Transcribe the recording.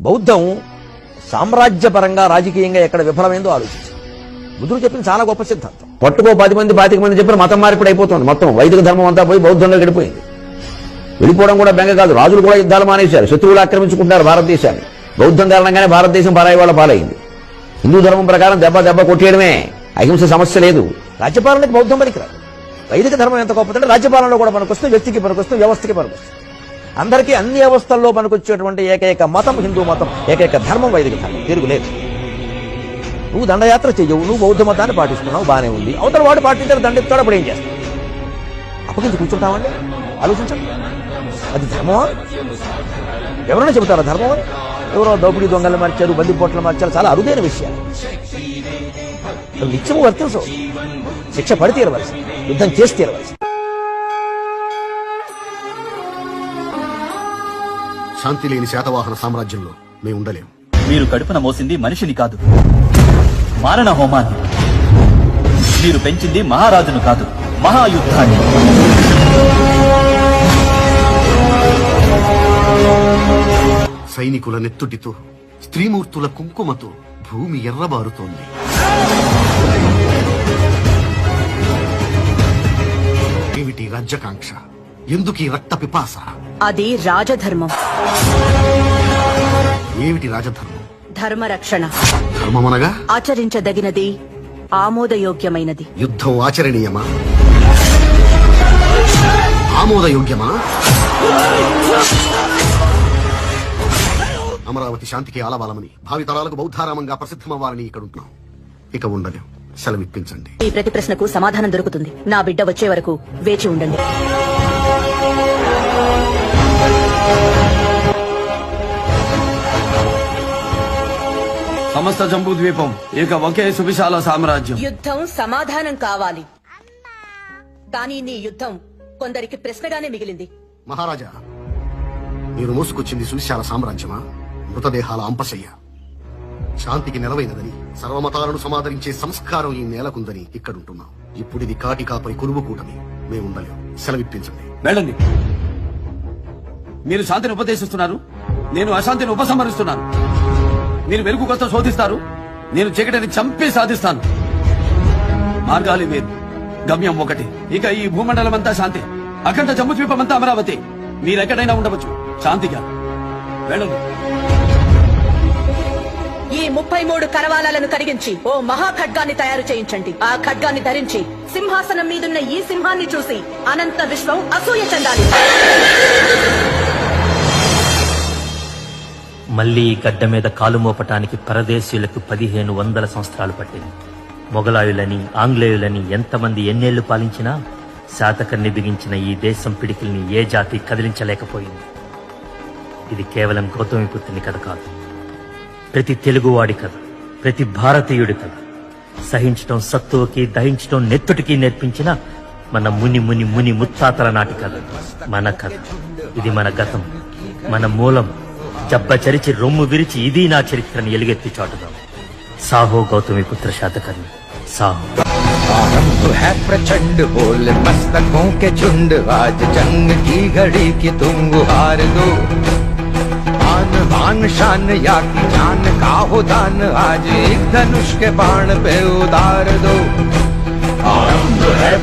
బౌద్ధం సామ్రాజ్యపరంగా రాజకీయంగా ఎక్కడ విఫలమైందో ఆలోచించి. బుద్ధుడు చెప్పిన చాలా గొప్ప సిద్ధాంతం. పట్టుకో పది మంది పాతిక మంది చెప్పిన మతం మార్పిడి అయిపోతుంది. మొత్తం వైదిక ధర్మం అంతా పోయి బౌద్ధంలో గడిపోయింది. వెళ్ళిపోవడం కూడా బెంగ కాదు. రాజులు కూడా యుద్ధాలు మానేశారు. శత్రువులు ఆక్రమించుకుంటారు భారతదేశాన్ని. బౌద్ధం కారణంగానే భారతదేశం పరాయి వాళ్ళ పాలైంది. హిందూ ధర్మం ప్రకారం దెబ్బ దెబ్బ కొట్టేయడమే. అహింస సమస్య లేదు. రాజ్యపాలనకి బౌద్ధం పనికిరాదు. వైదిక ధర్మం ఎంత గొప్పదంటే రాజ్యపాలనలో కూడా పనికొస్తుంది వ్యక్తికి పనికొస్తుంది వ్యవస్థకి పనికొస్తుంది. అందరికీ అన్ని అవస్థల్లో పనికొచ్చేటువంటి ఏకైక మతం హిందూ మతం ఏకైక ధర్మం వైదిక ధర్మం. తిరుగులేదు నువ్వు దండయాత్ర చెయ్యవు నువ్వు బౌద్ధ మతాన్ని పాటిస్తున్నావు బానే ఉంది. అవతల వాడు పాటించారు దండెత్తాడు అప్పుడు ఏం చేస్తావు? అప్పగించి కూర్చుంటామండి ఆలోచించండి. అది ధర్మమా? ఎవరైనా చెబుతారా ధర్మం ఎవరో దోపిడీ దొంగలు మార్చారు బంది పొట్లు మార్చారు చాలా అరుదైన విషయాలు. నిత్యము వర్తించవు. శిక్ష పడి తీరవలసి యుద్ధం చేసి తీరవలసి శాంతి లేని శాతవాహన సామ్రాజ్యంలో మేము ఉండలేం మీరు కడుపున మోసింది మనిషిని కాదు. మారణ హోమాన్ని. మీరు పెంచింది మహారాజును కాదు మహాయుద్ధాన్ని. సైనికుల నెత్తుటితో స్త్రీమూర్తుల కుంకుమతో భూమి ఎర్రబారుతోంది. ఏమిటి రాజ్యకాంక్ష? ఎందుకీ రక్త పిపాస? అది రాజధర్మం. ఏమిటి రాజధర్మం? ధర్మరక్షణ. ధర్మమనగా? ఆచరించదగినది ఆమోదయోగ్యమైనది. యుద్ధం ఆచరణీయమా? ఆమోదయోగ్యమా? అమరావతి శాంతికి ఆలవాలమని భావితరాలకు బౌద్ధారామంగా ప్రసిద్ధమవ్వాలని ఇక్కడ ఉంటున్నాం ఇక ఉండలేం సెలవిప్పించండి. ఈ ప్రతి ప్రశ్నకు సమాధానం దొరుకుతుంది. నా బిడ్డ వచ్చే వరకు వేచి ఉండండి. సమస్త జంబూ ద్వీపం ఇక ఒకే సువిశాల సామ్రాజ్యం. యుద్ధం సమాధానం కావాలి. కానీ నీ యుద్ధం కొందరికి ప్రశ్నగానే మిగిలింది. మహారాజా మీరు మోసుకొచ్చింది సువిశాల సామ్రాజ్యమా? మృతదేహాల అంపశయ్య. శాంతికి నెలవైనదని సర్వమతాలను సమాదరించే సంస్కారం ఈ నేలకుందని ఇక్కడుంటున్నాం. ఇప్పుడు ఇది కాటికాపై కురువు కూటమి. మేము ఉండలేం సెలవిప్పించండి. వెళ్ళండి. మీరు శాంతిని ఉపదేశిస్తున్నారు. నేను అశాంతిని ఉపసంహరిస్తున్నాను. మీరు వెలుగు కోసం శోధిస్తారు. నేను చీకటిని చంపి సాధిస్తాను. మార్గాలి మీరు గమ్యం ఒకటి. ఇక ఈ భూమండలం అంతా శాంతి. అఖండ జమ్ము ద్వీపం అమరావతి. మీరెక్కడైనా ఉండవచ్చు. శాంతిగా. వెళ్ళండి ఈ ముప్పై మూడు కరవాలాలను కరిగించి ఓ మహా ఖడ్గాన్ని తయారు చేయించండి. ఆ ఖడ్గాన్ని ధరించి సింహాసనం మీదున్న ఈ సింహాన్ని చూసి అనంత విశ్వం అసూయ చెందాలి. మళ్ళీ ఈ గడ్డ మీద కాలు మోపటానికి పరదేశీయులకు పదిహేను వందల సంవత్సరాలు పట్టింది. మొఘలాయులని ఆంగ్లేయులని ఎంతమంది ఎన్నేళ్ళు పాలించినా శాతకర్ణి బిగించిన ఈ దేశం పిడికిల్ని ఏ జాతి కదిలించలేకపోయింది. ఇది కేవలం గౌతమిపుత్రుని కథ కాదు. ప్రతి తెలుగువాడి కథ ప్రతి భారతీయుడి కథ. సహించటం సత్తువకి దహించటం నెత్తుటికి నేర్పించిన మన ముని ముని ముని ముత్తాతల నాటి కథ. మన కథ. ఇది మన గతం. మన మూలం. జబ్బ చరిచి రొమ్ము విరిచి ఇది నా చరిత్రని ఎలుగెత్తి చాటుదాం సాహో గౌతమి పుత్ర శాతకర్ణి సాహో आरंभ है प्रचंड बोल मस्तकों के झुंड आज जंग की घड़ी की तुम गुहार दो आन बान शान या की जान का हो दान आज एक धनुष के बाण पे उतार दो आरंभ है